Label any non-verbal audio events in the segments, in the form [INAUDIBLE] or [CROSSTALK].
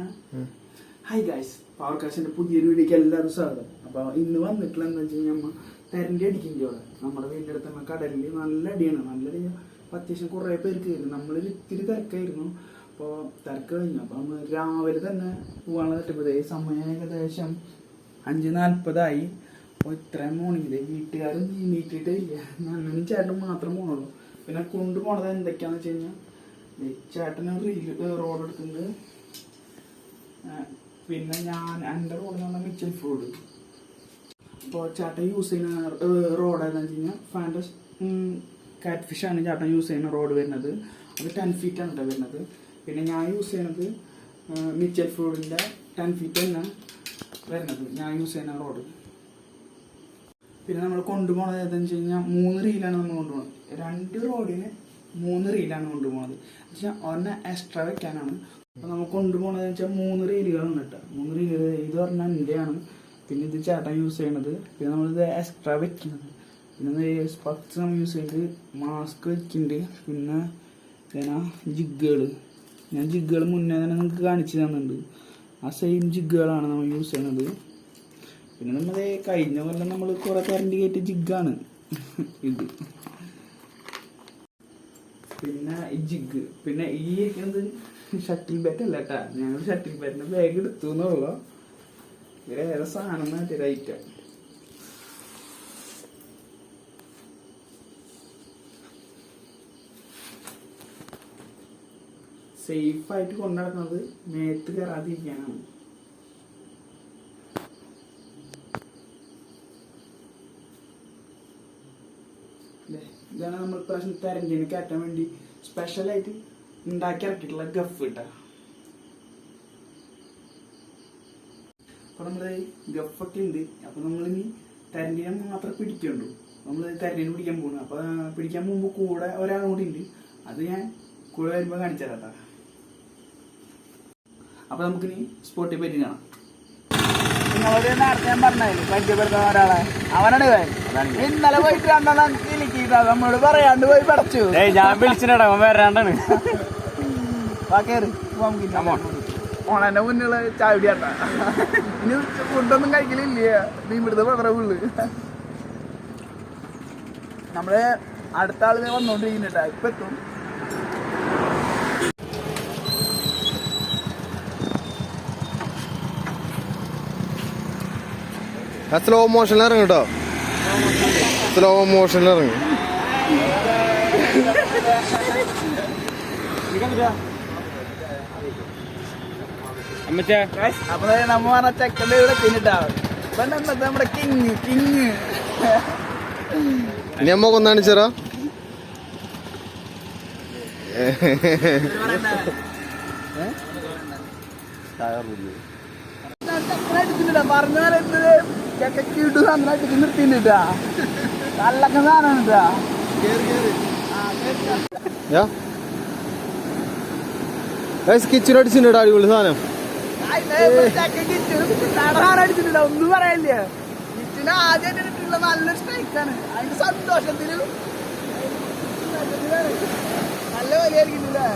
Hi guys power കാശിന്റെ പുതിയൊരു വീഡിയോക്ക് എല്ലാവരും സ്വാഗതം. അപ്പൊ ഇന്ന് വന്നിട്ടുള്ള എന്താ വെച്ച് കഴിഞ്ഞാൽ നമ്മൾ തെരണ്ടി അടിക്കുന്നുണ്ട് അവിടെ. നമ്മുടെ വീടിന്റെ അടുത്ത് തന്നെ കടലിൽ നല്ല അടിയാണ്. നല്ല അടി. അത്യാവശ്യം കുറെ പേർക്ക് കയറി നമ്മളൊരു ഇത്തിരി തിരക്കായിരുന്നു. അപ്പോൾ തിരക്ക് കഴിഞ്ഞു. അപ്പൊ നമ്മൾ രാവിലെ തന്നെ പോകാനുള്ള തട്ടിപ്പത് സമയം ഏകദേശം അഞ്ച് നാൽപ്പതായി അപ്പോൾ ഇത്രയും മോർണിംഗ് വീട്ടുകാരും നീട്ടിയിട്ടേ ഇല്ല. ഞാനും ചേട്ടനും മാത്രം പോകണുള്ളൂ പിന്നെ കൊണ്ടുപോണത് എന്തൊക്കെയാണെന്ന് വെച്ച് കഴിഞ്ഞാൽ ചേട്ടന് റീൽ റോഡ് എടുക്കുന്നുണ്ട്. ആ, പിന്നെ ഞാൻ എന്റെ റോഡ് എന്ന് മിച്ചൽ ഫ്രൂഡ് അപ്പോൾ ചേട്ടൻ യൂസ് ചെയ്യുന്ന റോഡ് എന്ന് വെച്ച് കഴിഞ്ഞാൽ ഫാന്റസ് കാറ്റ് ഫിഷാണ് ചേട്ടൻ യൂസ് ചെയ്യുന്ന റോഡ് വരുന്നത്. അത് ടെൻ ഫീറ്റ് കേട്ടോ വരുന്നത്. പിന്നെ ഞാൻ യൂസ് ചെയ്യുന്നത് മിച്ചൽ ഫ്രൂഡിന്റെ ടെൻ ഫീറ്റ് തന്നെ വരുന്നത്. ഞാൻ യൂസ് ചെയ്യുന്ന റോഡ് പിന്നെ നമ്മൾ കൊണ്ടുപോകുന്നത് ഏതെന്ന് വെച്ച് കഴിഞ്ഞാൽ മൂന്ന് റീലാണ് നമ്മൾ കൊണ്ടുപോകുന്നത് രണ്ട് റോഡിന് മൂന്ന് റീലാണ് കൊണ്ടുപോകുന്നത് എന്ന് വെച്ചാൽ ഒന്നെ എക്സ്ട്രാ വെക്കാനാണ്. നമ്മൾ കൊണ്ടുപോകുന്നത് വെച്ചാൽ മൂന്ന് റീലുകളാണ് കേട്ടോ. മൂന്ന് റീലുകൾ ഇത് പറഞ്ഞാൽ എന്റെയാണ് പിന്നെ ഇത് ചേട്ടൻ യൂസ് ചെയ്യണത്. പിന്നെ നമ്മളിത് എക്സ്ട്രാ വെക്കുന്നത്. പിന്നെ സ്പക്സ് നമ്മൾ യൂസ് ചെയ്യുന്നത് മാസ്ക് വെക്കുന്നുണ്ട് പിന്നെ പിന്നെ ജിഗ്ഗുകൾ ഞാൻ ജിഗ്ഗുകൾ മുന്നേ തന്നെ നിങ്ങൾക്ക് കാണിച്ചു തന്നിട്ടുണ്ട്. ആ സെയിം ജിഗ്ഗുകളാണ് നമ്മൾ യൂസ് ചെയ്യുന്നത് പിന്നെ നമ്മൾ കഴിഞ്ഞ കൊല്ലം നമ്മൾ കുറെ കറണ്ട് കയറ്റി ജിഗാണ് ഇത്. പിന്നെ ജിഗ് പിന്നെ ഈ ഇരിക്കുന്നത് ഷട്ടിൽ ബാറ്റ് അല്ല കേട്ടാ ഞങ്ങൾ ഷട്ടിൽ ബാറ്റിന്റെ ബാഗ് എടുത്തു എന്നുള്ളു. ഏറെ സാധനം മാറ്റിയൊരു ഐറ്റം സേഫ് ആയിട്ട് കൊണ്ടു നടക്കുന്നത് മേത്ത് കയറാതിരിക്കാനാണ്? ഇതാണ് നമ്മൾ പ്രാവശ്യം തെരഞ്ഞിന് കയറ്റാൻ വേണ്ടി സ്പെഷ്യലായിട്ട് ഉണ്ടാക്കി ഇറക്കിയിട്ടുള്ള ഗഫ് കിട്ടാ അപ്പൊ നമ്മൾ ഗഫൊക്കെ ഉണ്ട് അപ്പൊ നമ്മളിനി തെരഞ്ഞിനെ മാത്രം പിടിക്കുള്ളൂ നമ്മൾ തെരഞ്ഞിന് പിടിക്കാൻ പോണു. അപ്പൊ പിടിക്കാൻ പോകുമ്പോ കൂടെ ഒരാളും കൂടി ഉണ്ട് അത് ഞാൻ കൂടെ വരുമ്പോ കാണിച്ചു തരാം ട്ടാ. അപ്പൊ നമുക്കിനി സ്പോട്ടിൽ പറ്റി കാണാം. നിങ്ങളോട് നേരത്തെ ഞാൻ പറഞ്ഞായിരുന്നു പരിചയപ്പെടുത്താൻ ഒരാളെ. അവനാണ് ഇവൻ. ഇന്നലെ പോയിട്ട് രണ്ടെണ്ണം കിലിക്കിട്ടാ നമ്മളോട് പറയാണ്ട് പോയി പടച്ചു. ഞാൻ വിളിച്ചിട്ടാണ് അവൻ വരാണ്ടാണ്. [LAUGHS] ഓണന്റെ മുന്നിലുള്ള ചാവിടിയാട്ടാ ഇനി ഫുഡൊന്നും കഴിക്കലില്ല? നീ ഇവിടുത്തെ മാത്രമേ ഉള്ളു. നമ്മൾ അടുത്ത ആൾ വന്നോണ്ടിരിക്കുന്നുട്ടാ ഇപ്പൊ എത്തും. സ്ലോ മോഷനിൽ ഇറങ്ങും കേട്ടോ. സ്ലോ മോഷനിൽ ഇറങ്ങും. അപ്പൊ നമ്മ പറഞ്ഞ ചെക്കന്റെ ഇവിടെ നമ്മുടെ കിങ് കിങ്. നന്നായിട്ട് നല്ലൊക്കെ ഇട്ടാ അടിച്ചിട്ടുണ്ട് അടിപൊളി സാധനം. അടിച്ചിട്ടില്ല ഒന്നും പറയല്ലേ? കിച്ചന് ആദ്യം ഇട്ടിട്ടുള്ള നല്ലൊരു സ്ട്രൈക്കാണ് അതിന്റെ സന്തോഷത്തിലും നല്ല വലിയ വലിയായിരിക്കുന്നില്ലേ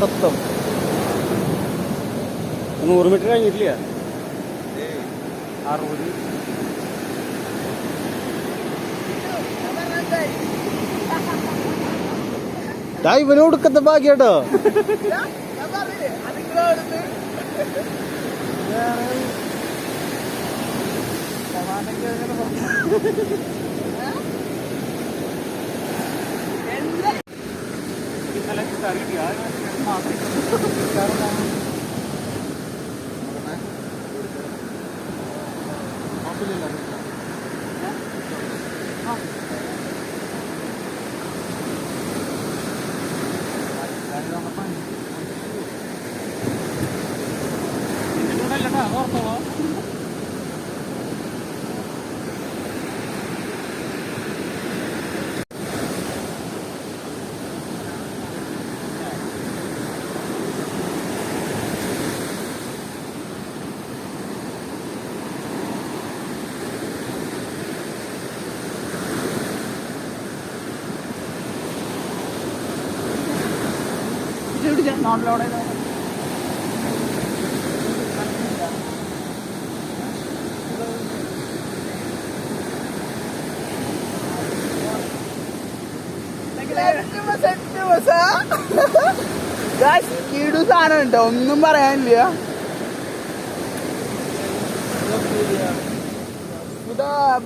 സത്യം നൂറ് മീറ്റർ കഴിഞ്ഞിട്ടില്ല. അറുപത്. ഇവന് കൊടുക്കത്തെ ഭാഗ്യട്ടോ. ഞാൻ तारीफ़ यार हाँ। [LAUGHS] നോട്ട് ലോഡ് ചെയ്തോ കീടു സാധനം ഉണ്ടോ. ഒന്നും പറയാനില്ല.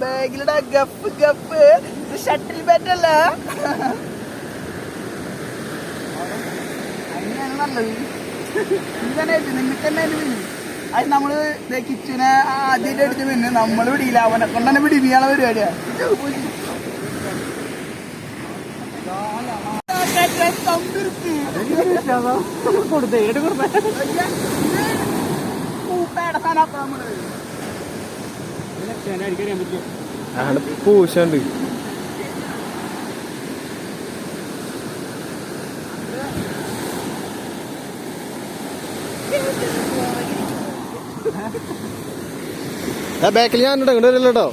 ബാഗിലിടാ. ഗപ്പ് ഗപ്പ് ഷട്ടിൽ ബാറ്റ് അല്ല അങ്ങനെയാണ് നല്ലത് ഇതന്നെ നിനക്ക് തന്നെ പിന്നെ അത് നമ്മൾ കിച്ചനെ ആദ്യമായിട്ട് എടുത്ത് പിന്നെ നമ്മൾ പിടിയില്ല അവനെ കൊണ്ട് തന്നെ പിടിപ്പിക്കാനുള്ള പരിപാടിയാ. കൊടുത്തേ കൊടുത്തേ പൂശണ്ട്. ബാക്കിൽ ഞാൻ ഇങ്ങോട്ട് വരില്ല കേട്ടോ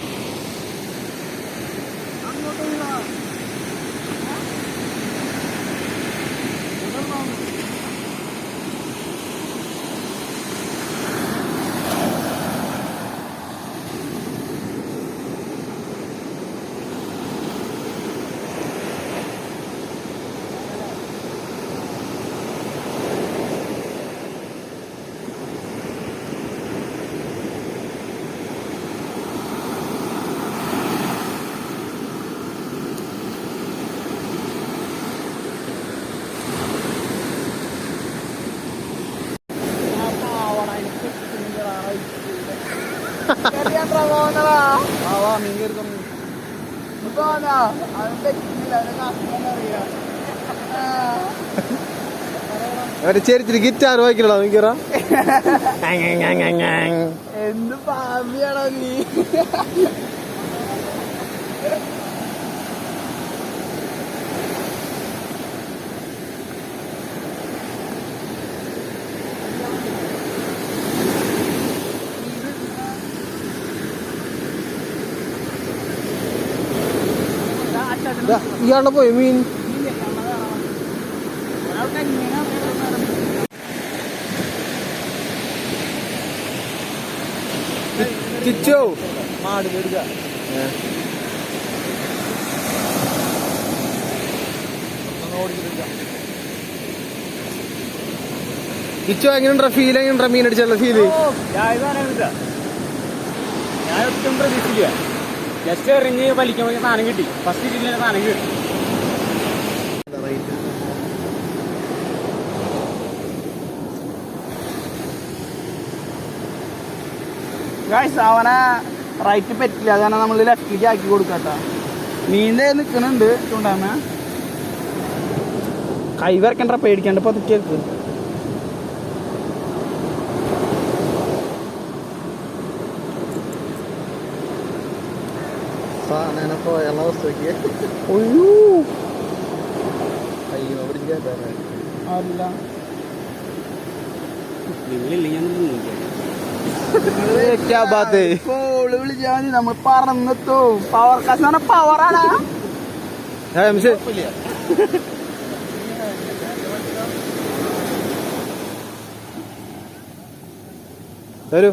ചെരിച്ചിട്ട് ഗിറ്റാർ വായിക്കണോ നോക്കിയറ എന്ത് പാമ്പിയാണോ നീ? ഇയാളുടെ പോയി മീൻ. ചിച്ചോ. മാട് മേടിക്കാം ചിച്ചോ എങ്ങനെയുണ്ടോ ഫീൽ എങ്ങനെയുണ്ടോ മീൻ അടിച്ചുള്ള ഫീൽ ഞാൻ ഒട്ടും പ്രതീക്ഷിച്ചില്ല. ജസ്റ്റ് എറിഞ്ഞ് വലിക്കുമ്പോൾ സാധനം കിട്ടി. ഫസ്റ്റ് ജില്ലയിലെ സാധനം കിട്ടി. ഗായ്സ് അവനെ റൈറ്റ് പറ്റില്ല. അതാണ് നമ്മൾ ലെഫ്റ്റിലേക്ക് ആക്കി കൊടുക്കട്ടോ. നീന്തേ നിൽക്കുന്നുണ്ട് ചൂണ്ടാമ കൈ വരക്കണ്ട പേടിക്കണ്ട. പതുക്കി വെക്ക് അല്ല. നിങ്ങളില്ലെങ്കിൽ കോൾ വിളിച്ചാൽ നമ്മൾ പറന്നെത്തോ. പവർ കസാന പവറാണ് വരൂ.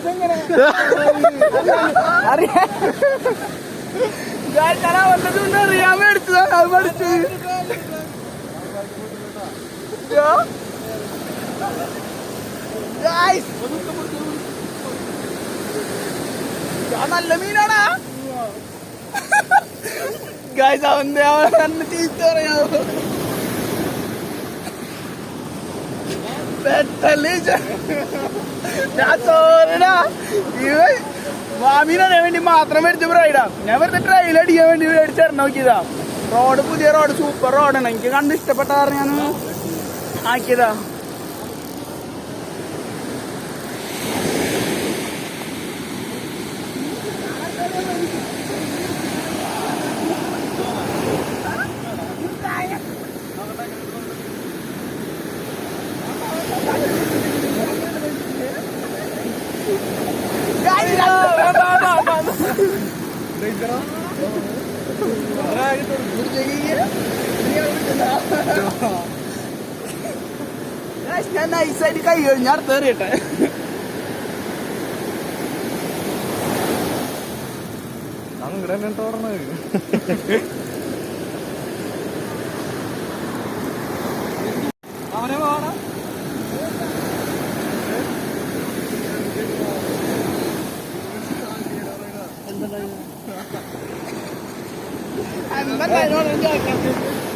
ഇതെങ്ങനെ? അറിയാം. വന്നതുകൊണ്ട് അറിയാൻ മേടിച്ചതാണ് അത് പഠിച്ചത് നല്ല മീനാണാ. ഗായ്സ് അവന്റെ അവൻ തന്നെ ചീത്ത പറയാവോ പെട്ടല്ലേ ഞാൻ ഞാൻ സോറിടാ മാമീനറിയാൻ വേണ്ടി മാത്രം മേടിച്ച ബ്രൈഡാ ഞാൻ വെറുതെ ട്രെയിൽ അടിക്കാൻ വേണ്ടി മേടിച്ചായിരുന്നു നോക്കിയതാ. റോഡ് പുതിയ റോഡ് സൂപ്പർ റോഡാണ് എനിക്ക് കണ്ട് ഇഷ്ടപ്പെട്ട ഞാൻ ആക്കിയതാ. ഞാൻ നൈസായിട്ട് കൈ ഞാൻ തേറിയട്ടെ അങ്ങനെ തോറണത്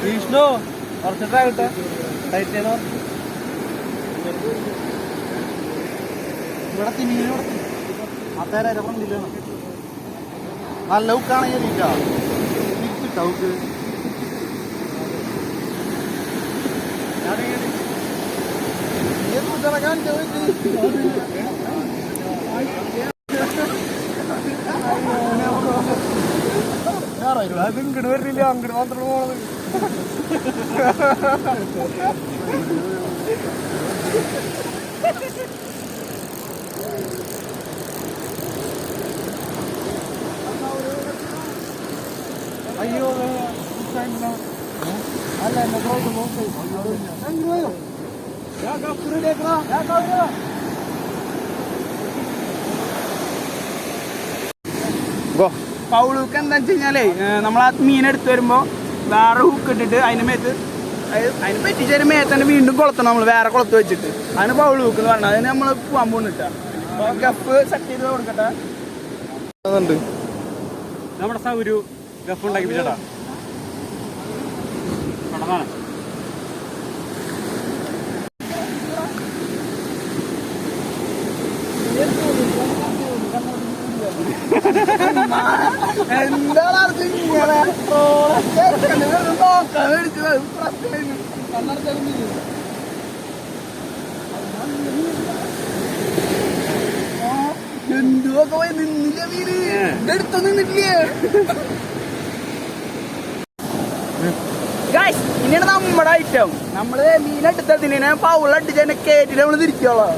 വിഷ്ണു കുറച്ചിട്ടാകട്ടെ ടൈറ്റേനോ ഇവിടെ തിമീനെ ഇവിടെ അത്തേരെ ഫ്രണ്ടിലാണ് നല്ല ഉക്കാണെങ്കിൽ കിട്ടാ ഉക്ക് അത് ഇങ്ങോട്ട് വരുന്നില്ല അങ്ങോട്ട് മാത്രമേ പോണത്. അയ്യോ അല്ല എന്നെ നോക്കി നോക്കി ഗോ പൗൾ ഹുക്ക് എന്താ വെച്ച് കഴിഞ്ഞാലേ നമ്മൾ ആ മീൻ എടുത്തു വരുമ്പോ വേറെ ഹുക്ക് ഇട്ടിട്ട് അതിന് മേത്ത് അതിന് പറ്റിച്ചൊരു മേത്ത് തന്നെ വീണ്ടും കൊളത്തണം നമ്മൾ വേറെ കുളത്ത് വെച്ചിട്ട്. അതിന് പൗൾ ഹുക്ക് എന്ന് പറഞ്ഞാൽ അതിന് നമ്മൾ പോകാൻ പോകുന്നിട്ടാ ഗഫ് സെറ്റ് ചെയ്ത് കൊടുക്കട്ടെ. നമ്മുടെ സൗരു ഗഫ് ഉണ്ടാക്കി പിച്ചടാ എന്താണ് ഇങ്ങനെ? നോക്കാൻ പോയി നിന്നില്ല മീന് എടുത്തു നിന്നിട്ടില്ലേ ഇനിയാണ് നമ്മുടെ ഐറ്റം നമ്മൾ മീൻ എടുത്തതിനെ പൗളടിച്ച് തന്നെ കേട്ടിട്ട് നമ്മൾ തിരിച്ചോളാം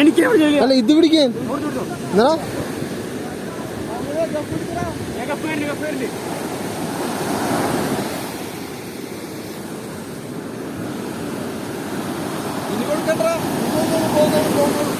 എനിക്ക് അല്ല ഇത് പിടിക്കാൻ എന്നാ? ഞാൻ കപ്പ് പോകുന്നു കപ്പ് വരുന്നുണ്ട്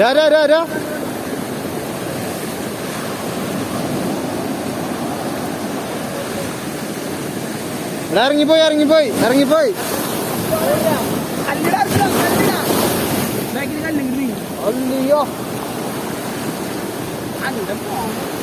രാ രാ രാ രാ. എടാ ഇറങ്ങിപ്പോയി ഇറങ്ങിപ്പോയി ഇറങ്ങിപ്പോയി. അല്ലയോ. പോകണം